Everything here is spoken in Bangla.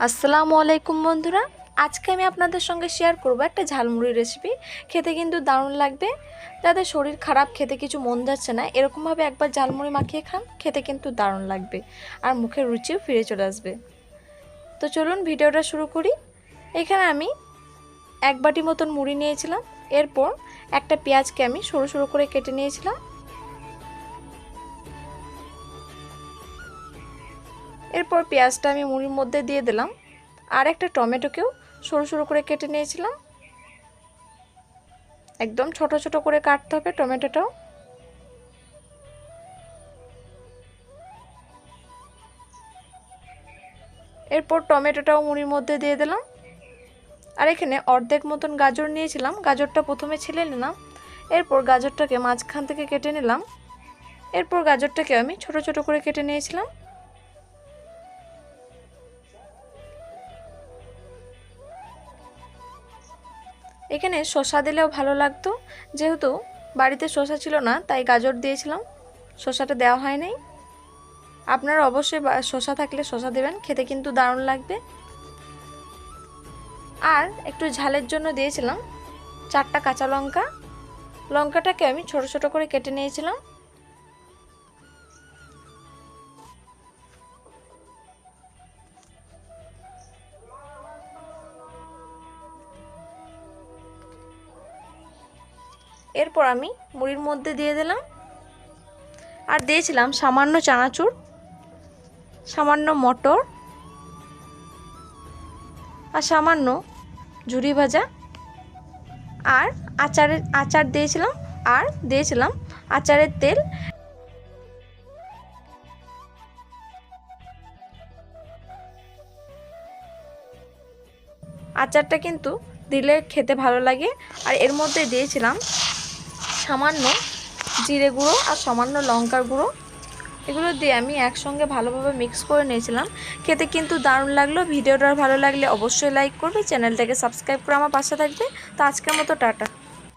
আসসালামু আলাইকুম বন্ধুরা। আজকে আমি আপনাদের সঙ্গে শেয়ার করব একটা ঝালমুড়ি রেসিপি খেতে কিন্তু দারুণ লাগবে। যাদের শরীর খারাপ, খেতে কিছু মন যাচ্ছে না, এরকমভাবে একবার ঝালমুড়ি মাখিয়ে খান, খেতে কিন্তু দারুণ লাগবে আর মুখের রুচিও ফিরে চলে আসবে। তো চলুন ভিডিওটা শুরু করি। এখানে আমি এক বাটি মতন মুড়ি নিয়েছিলাম। এরপর একটা পেঁয়াজকে আমি সরু সরু করে কেটে নিয়েছিলাম। এরপর পেঁয়াজটা আমি মুড়ির মধ্যে দিয়ে দিলাম। আর একটা টমেটোকেও সরু সরু করে কেটে নিয়েছিলাম। একদম ছোট ছোট করে কাটতে হবে টমেটোটাও। এরপর টমেটোটাও মুড়ির মধ্যে দিয়ে দিলাম। আর এখানে অর্ধেক মতন গাজর নিয়েছিলাম। গাজরটা প্রথমে ছিলে নিলাম। এরপর গাজরটাকে মাঝখান থেকে কেটে নিলাম। এরপর গাজরটাকে আমি ছোট ছোট করে কেটে নিয়েছিলাম। এখানে শসা দিলেও ভালো লাগতো। যেহেতু বাড়িতে শসা ছিল না, তাই গাজর দিয়েছিলাম। শসাটা দেওয়া হয় নাই। আপনারা অবশ্যই শসা থাকলে শসা দেবেন, খেতে কিন্তু দারুণ লাগবে। আর একটু ঝালের জন্য দিয়েছিলাম চারটা কাঁচা লঙ্কা। লঙ্কাটাকে আমি ছোট ছোট করে কেটে নিয়েছিলাম। এরপর আমি মুড়ির মধ্যে দিয়ে দিলাম। আর দিয়েছিলাম সামান্য চানাচুর, সামান্য মটর আর সামান্য ঝুরি ভাজা। আর আচারের, আচার দিয়েছিলাম, আর দিয়েছিলাম আচারের তেল। আচারটা কিন্তু দিলে খেতে ভালো লাগে। আর এর মধ্যে দিয়েছিলাম সামান্য জিরে গুঁড়ো আর সামান্য লঙ্কার গুঁড়ো। এগুলো দিয়ে আমি একসঙ্গে ভালোভাবে মিক্স করে নিয়েছিলাম। খেতে কিন্তু দারুণ লাগল। ভিডিওটা ভালো লাগলে অবশ্যই লাইক করবে। চ্যানেলটাকে সাবস্ক্রাইব করে আমার পাশে থাকবে। তো আজকের মতো টাটা।